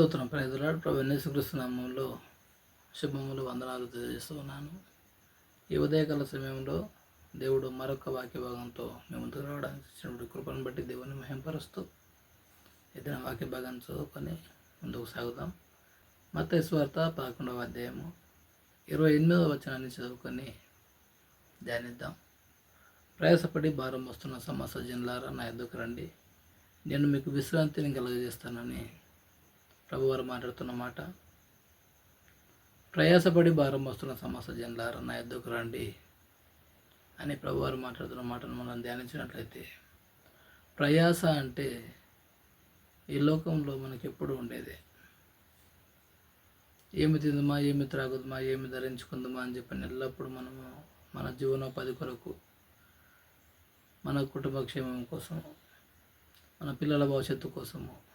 స్తోత్రం. ప్రజలాడు ప్రభు యేసుక్రీస్తు నామంలో శుభములు వందనాలు తెలియజేస్తూ ఉన్నాను. ఈ ఉదయకాల సమయంలో దేవుడు మరొక వాక్య భాగంతో మేము ముందుకు రావడానికి కృపను బట్టి దేవుని మహింపరుస్తూ ఏదైనా వాక్య భాగాన్ని చదువుకొని ముందుకు సాగుదాం. మత స్వార్త పదకొండవ అధ్యాయము ఇరవై ఎనిమిదవ వచనాన్ని చదువుకొని ధ్యానిద్దాం. ప్రయాసపడి భారం వస్తున్న సమస్య జనులారా నా ఎద్దుకు రండి. నేను మీకు విశ్రాంతిని కలగజేస్తానని ప్రభువారు మాట్లాడుతున్న మాట. ప్రయాసపడి భారం వస్తున్న సమస్య జనులారా నా ఎద్దుకు రండి అని ప్రభువారు మాట్లాడుతున్న మాటను మనం ధ్యానించినట్లయితే ప్రయాస అంటే ఈ లోకంలో మనకి ఎప్పుడు ఉండేది. ఏమి తిందుమా ఏమి త్రాగుదమా ఏమి ధరించుకుందామా అని చెప్పని ఎల్లప్పుడూ మనము మన జీవనోపాధి కొరకు మన కుటుంబ క్షేమం కోసము మన పిల్లల భవిష్యత్తు కోసము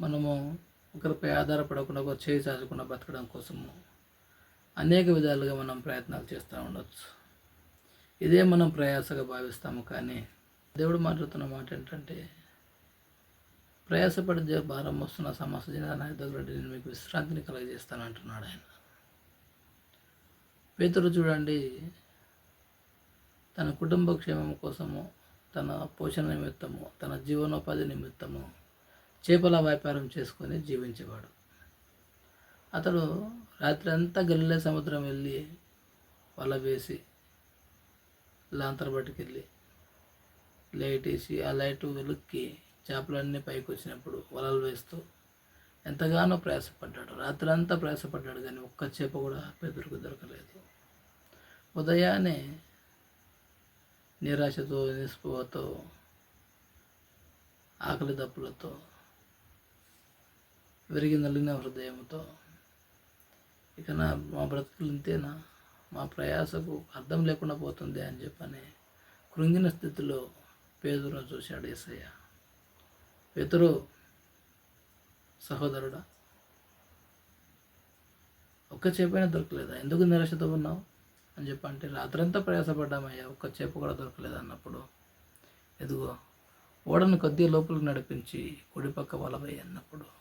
మనము ఒకరిపై ఆధారపడకుండా ఒక చేయి చాచకుండా బతకడం కోసము అనేక విధాలుగా మనం ప్రయత్నాలు చేస్తూ ఉండొచ్చు. ఇదే మనం ప్రయాసగా భావిస్తాము కానీ దేవుడు మాట్లాడుతున్న మాట ఏంటంటే ప్రయాసపడి భారం వస్తున్న సమస్య నా దగ్గర నేను మీకు విశ్రాంతిని కలగజేస్తాను అంటున్నాడు ఆయన. పేతురు చూడండి తన కుటుంబ క్షేమం కోసము తన పోషణ నిమిత్తము తన జీవనోపాధి నిమిత్తము చేపల వ్యాపారం చేసుకొని జీవించేవాడు. అతడు రాత్రి అంతా గల్లీల సముద్రం వెళ్ళి వల వేసి లాంతర్ పట్టుకెళ్ళి లైట్ వేసి ఆ లైట్ వెలుక్కి చేపలన్నీ పైకి వచ్చినప్పుడు వలలు వేస్తూ ఎంతగానో ప్రయాసపడ్డాడు. రాత్రంతా ప్రయాసపడ్డాడు కానీ ఒక్క చేప కూడా పెదురుకు దొరకలేదు. ఉదయాన్నే నిరాశతో నిస్పృహతో ఆకలి దప్పులతో విరిగి నలిగిన హృదయంతో ఇక నా మా బ్రతుకులు ఇంతేనా? మా ప్రయాసకు అర్థం లేకుండా పోతుంది అని చెప్పని కృంగిన స్థితిలో పేదరును చూశాడు ఏసయ్య. పేతురు సహోదరుడా ఒక్క చేపైనా దొరకలేదా? ఎందుకు నిరాశతో ఉన్నావు? అని చెప్పి అంటే రాత్రంతా ప్రయాసపడ్డామయ్యా ఒక్క చేప కూడా దొరకలేదు అన్నప్పుడు. ఎదుగో ఓడను కొద్దిగా లోపలికి నడిపించి కుడిపక్క వలవై అన్నప్పుడు.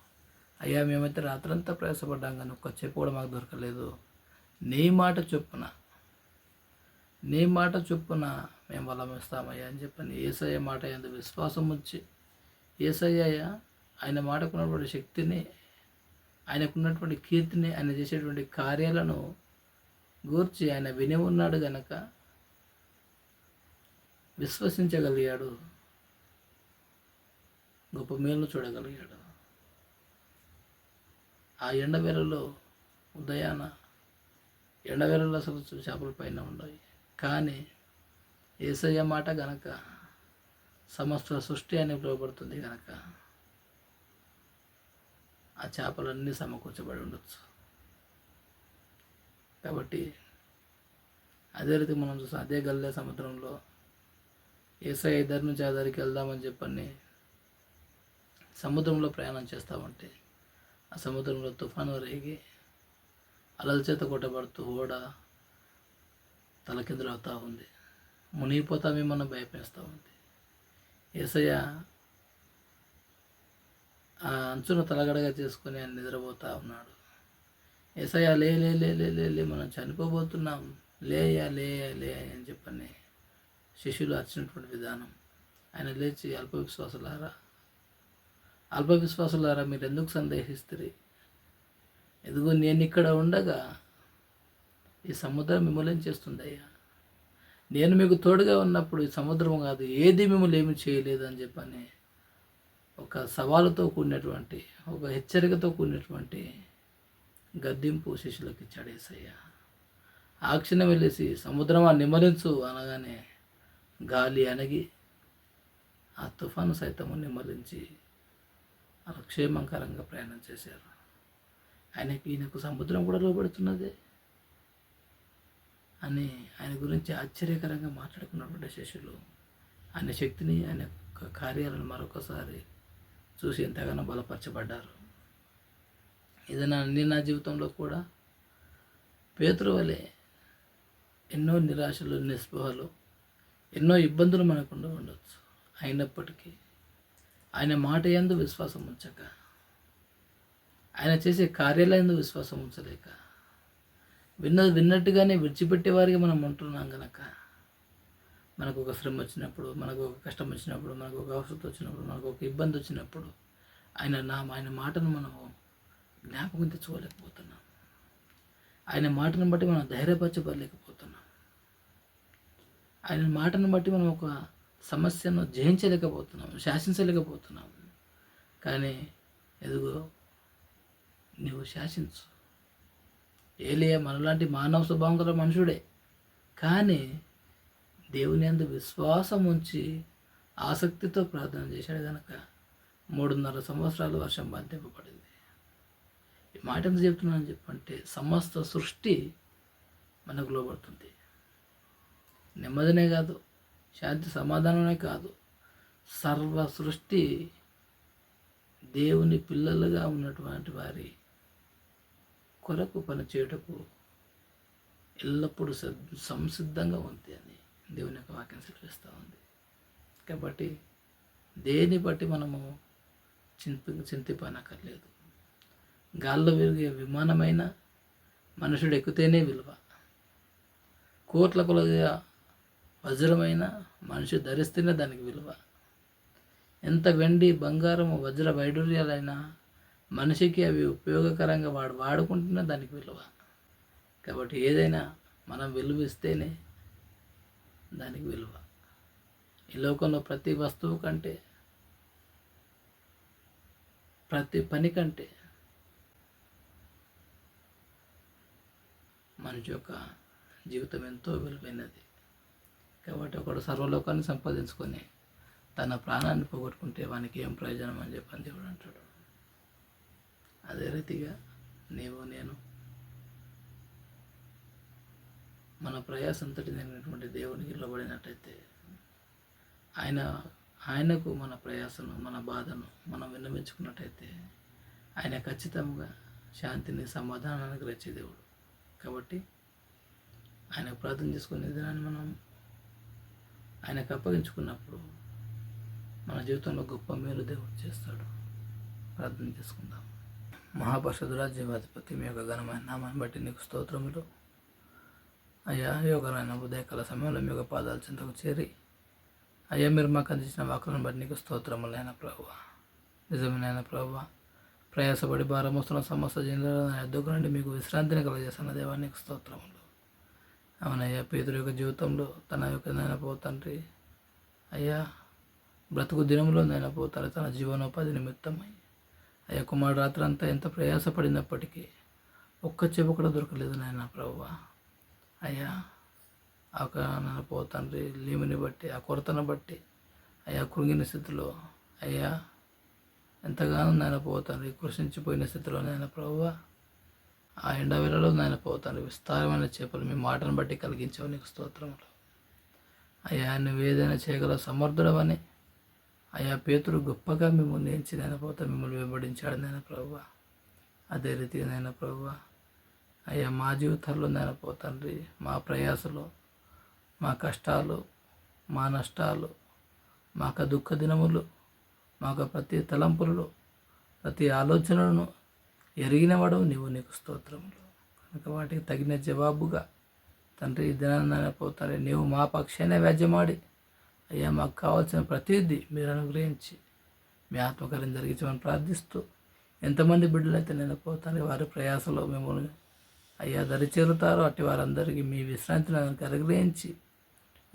అయ్యా మేమైతే రాత్రంతా ప్రయాసపడ్డాం కానీ ఒక్క చెప్పు కూడా మాకు దొరకలేదు. నీ మాట చొప్పున నీ మాట చొప్పున మేము వలం ఇస్తామయ్యా అని చెప్పని ఏసయ్య మాట ఎంత విశ్వాసం వచ్చి ఏసయ్య ఆయన మాటకున్నటువంటి శక్తిని ఆయనకున్నటువంటి కీర్తిని ఆయన చేసేటువంటి కార్యాలను గూర్చి ఆయన విని ఉన్నాడు గనక విశ్వసించగలిగాడు గొప్ప మేలు చూడగలిగాడు. ఆ ఎండవేరలో ఉదయాన ఎండవేళలో అసలు చేపల పైన ఉండవు కానీ ఏసయ్య మాట గనక సమస్త సృష్టి అని పిలువబడుతుంది గనక ఆ చేపలన్నీ సమకూర్చబడి ఉండొచ్చు. కాబట్టి అదే రీతి మనం చూసాం అదే గల్లే సముద్రంలో ఏసఐ ఇద్దరి నుంచి ఆ దగ్గరికి వెళ్దామని చెప్పని సముద్రంలో ప్రయాణం చేస్తామంటే ఆ సముద్రంలో తుఫాను రేగి అలల చేత కొట్టబడుతూ ఓడ తలకిందులవుతూ ఉంది. మునిగిపోతామేమన్నా భయపేస్తూ ఉంది. ఏసయ్య ఆ అంచును తలగడగా చేసుకొని ఆయన నిద్రపోతూ ఉన్నాడు. ఏసయ్య లే లే లే లే లే లే మనం చనిపోబోతున్నాం. లేయా లేయా లే అని చెప్పని శిష్యులు అర్చినటువంటి విధానం. ఆయన లేచి అల్ప విశ్వాసులారా అల్ప విశ్వాసులారా మీరు ఎందుకు సందేహిస్తుంది ఎదుగు నేను ఇక్కడ ఉండగా ఈ సముద్రం మిమ్మల్ని చేస్తుందయ్యా. నేను మీకు తోడుగా ఉన్నప్పుడు ఈ సముద్రం కాదు ఏది మిమ్మల్ని ఏమి చేయలేదు అని చెప్పని ఒక సవాలుతో కూడినటువంటి ఒక హెచ్చరికతో కూడినటువంటి గద్దింపు శిష్యులకు ఇచ్చాడు ఏసయ్య. ఆ క్షణం వెళ్ళేసి సముద్రమా నిమ్మలించు అనగానే గాలి అణగి ఆ తుఫాను సైతము నిమ్మలించి అలా క్షేమంకరంగా ప్రయాణం చేశారు. ఆయనకి ఈయనకు సముద్రం కూడా లోబడుతున్నదే. అని ఆయన గురించి ఆశ్చర్యకరంగా మాట్లాడుకున్నటువంటి శిష్యులు ఆయన శక్తిని ఆయన యొక్క కార్యాలను మరొకసారి చూసి ఎంతగానో బలపరచబడ్డారు. ఇది నా నా జీవితంలో కూడా పేతురు వలె ఎన్నో నిరాశలు నిస్పృహలు ఎన్నో ఇబ్బందులు మనకుండా ఉండవచ్చు అయినప్పటికీ ఆయన మాట ఎందు విశ్వాసం ఉంచక. ఆయన చేసే కార్యాలయంలో విశ్వాసం ఉంచలేక. విన్నది విన్నట్టుగానే విడిచిపెట్టే వారికి మనం ఉంటున్నాం గనక. మనకు ఒక శ్రమ వచ్చినప్పుడు మనకు ఒక కష్టం వచ్చినప్పుడు మనకు ఒక అవసరం వచ్చినప్పుడు మనకు ఒక ఇబ్బంది వచ్చినప్పుడు ఆయన నా ఆయన మాటను మనము జ్ఞాపకం తెచ్చుకోలేకపోతున్నాం. ఆయన మాటను బట్టి మనం ధైర్యపరచబడలేకపోతున్నాం. ఆయన మాటను బట్టి మనం ఒక సమస్యను జయించలేకపోతున్నాం శాసించలేకపోతున్నాం. కానీ ఎదుగో నువ్వు శాసించు. ఏలియా మనలాంటి మానవ స్వభావం గల మనుషుడే. కానీ దేవుని అందు విశ్వాసం ఉంచి ఆసక్తితో ప్రార్థన చేశాడు కనుక మూడున్నర సంవత్సరాలు వర్షం బాధింపబడింది. ఈ మాట ఎంత చెప్తున్నాను చెప్పంటే సమస్త సృష్టి మనకు లోబడుతుంది. నెమ్మదినే కాదు శాంతి సమాధానమే కాదు. సర్వ సృష్టి దేవుని పిల్లలుగా ఉన్నటువంటి వారి కొరకు పనిచేయటకు ఎల్లప్పుడూ సంసిద్ధంగా ఉంది అని దేవుని యొక్క వాక్యం సెలవిస్తూ ఉంది. కాబట్టి దేని బట్టి మనము చింతి చింతిపోనక్కర్లేదు. గాల్లో విరిగే విమానమైన మనుషుడు ఎక్కితేనే విలువ. కోట్ల కొలదిగా వజ్రమైన మనిషి ధరిస్తేనే దానికి విలువ. ఎంత వెండి బంగారం వజ్ర వైడూర్యాలైనా మనిషికి అవి ఉపయోగకరంగా వాడు వాడుకుంటున్నా దానికి విలువ. కాబట్టి ఏదైనా మనం విలువ ఇస్తేనే దానికి విలువ. ఈ లోకంలో ప్రతి వస్తువు కంటే ప్రతి పని కంటే మనిషి యొక్క జీవితం ఎంతో విలువైనది. కాబట్టి ఒకడు సర్వలోకాన్ని సంపాదించుకొని తన ప్రాణాన్ని పోగొట్టుకుంటే వానికి ఏం ప్రయోజనం అని చెప్పని దేవుడు అంటాడు. అదే రీతిగా నీవు నేను మన ప్రయాసంతటి జరిగినటువంటి దేవునికి నిలబడినట్టయితే ఆయన ఆయనకు మన ప్రయాసను మన బాధను మనం విన్నవించుకున్నట్టయితే ఆయన ఖచ్చితంగా శాంతిని సమాధానానికి రచ్చే దేవుడు. కాబట్టి ఆయనకు ప్రార్థన చేసుకునే దినాన్ని మనం ఆయనకు అప్పగించుకున్నప్పుడు మన జీవితంలో గొప్ప మేలు దేవుడు చేస్తాడు. ప్రార్థన చేసుకుందాం. మహాపరిషదురా జీవాధిపతి మీ యొక్క ఘనమైన నామాన్ని బట్టి నీకు స్తోత్రములు. అయ్యా యోగనైన ఉదయకాల సమయంలో మీ యొక్క పాదాలు చింతకు చేరి అయ్యా మీరు మాకు అందించిన వాకులను బట్టి నీకు స్తోత్రములైన ప్రభు. నిజమైన ప్రభు. ప్రయాసపడి భారం వస్తున్న సమస్త జనుల దగ్గర నుండి మీకు విశ్రాంతిని కలగజేస్తున్న దేవానికి స్తోత్రములు. అవునయ్యా పేదరు యొక్క జీవితంలో తన యొక్క నైనా పోతండ్రి అయ్యా బ్రతుకు దినంలో నాయన పోతారు తన జీవనోపాధి నిమిత్తమై. అయ్యా కుమారుడు రాత్రి అంతా ఎంత ప్రయాసపడినప్పటికీ ఒక్క చెప్పు కూడా దొరకలేదు నాయన ప్రభు అయ్యా ఆ యొక్క నన్ను పోతండ్రి లీముని బట్టి ఆ కొరతను బట్టి అయ్యా కృంగిన స్థితిలో అయ్యా ఎంతగానో నాయన పోతాను కృషించిపోయిన స్థితిలో నాయన ప్రభువా ఆ ఎండవేళలో నాయన పోతాను విస్తారమైన చేపలు మీ మాటను బట్టి కలిగించావు నీకు స్తోత్రములు. అయ్యా నువ్వు ఏదైనా చేయగల సమర్థుడవని. అయా పేతుడు గొప్పగా మిమ్మల్ని ఎంచి నేను పోతా మిమ్మల్ని వెంబడించాడు నేను ప్రభు. అదే రీతిగా నేను ప్రభు. అయ్యా మా జీవితాల్లో నేను పోతండ్రి మా ప్రయాసలు మా కష్టాలు మా నష్టాలు మాకు దుఃఖ దినములు మాకు ప్రతి తలంపులు ప్రతి ఆలోచనలను ఎరిగినవాడు నీవు నీకు స్తోత్రములు. కనుక వాటికి తగిన జవాబుగా తండ్రి ఈ దినాన్ని పోతారే. నీవు మా పక్షానే వ్యాజ్యమాడి. అయ్యా మాకు కావాల్సిన ప్రతిదీ మీరు అనుగ్రహించి మీ ఆత్మకార్యం జరిగించమని ప్రార్థిస్తూ ఎంతమంది బిడ్డలైతే నేను పోతాను వారి ప్రయాసలో మిమ్మల్ని అయ్యా దరిచేరుతారో అట్టి వారందరికీ మీ విశ్రాంతిని అనుగ్రహించి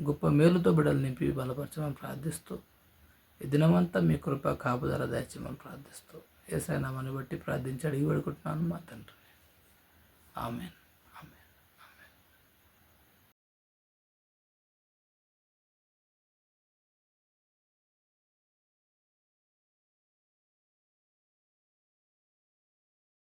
గొప్ప మేలుతో బిడ్డలు నింపి బలపరచమని ప్రార్థిస్తూ ఈ దినమంతా మీ కృప కాపుదల దాచమని ప్రార్థిస్తూ ఏసైనామని బట్టి ప్రార్థించి అడిగి పెడుకుంటున్నాను మా తండ్రి. ఆమెన్.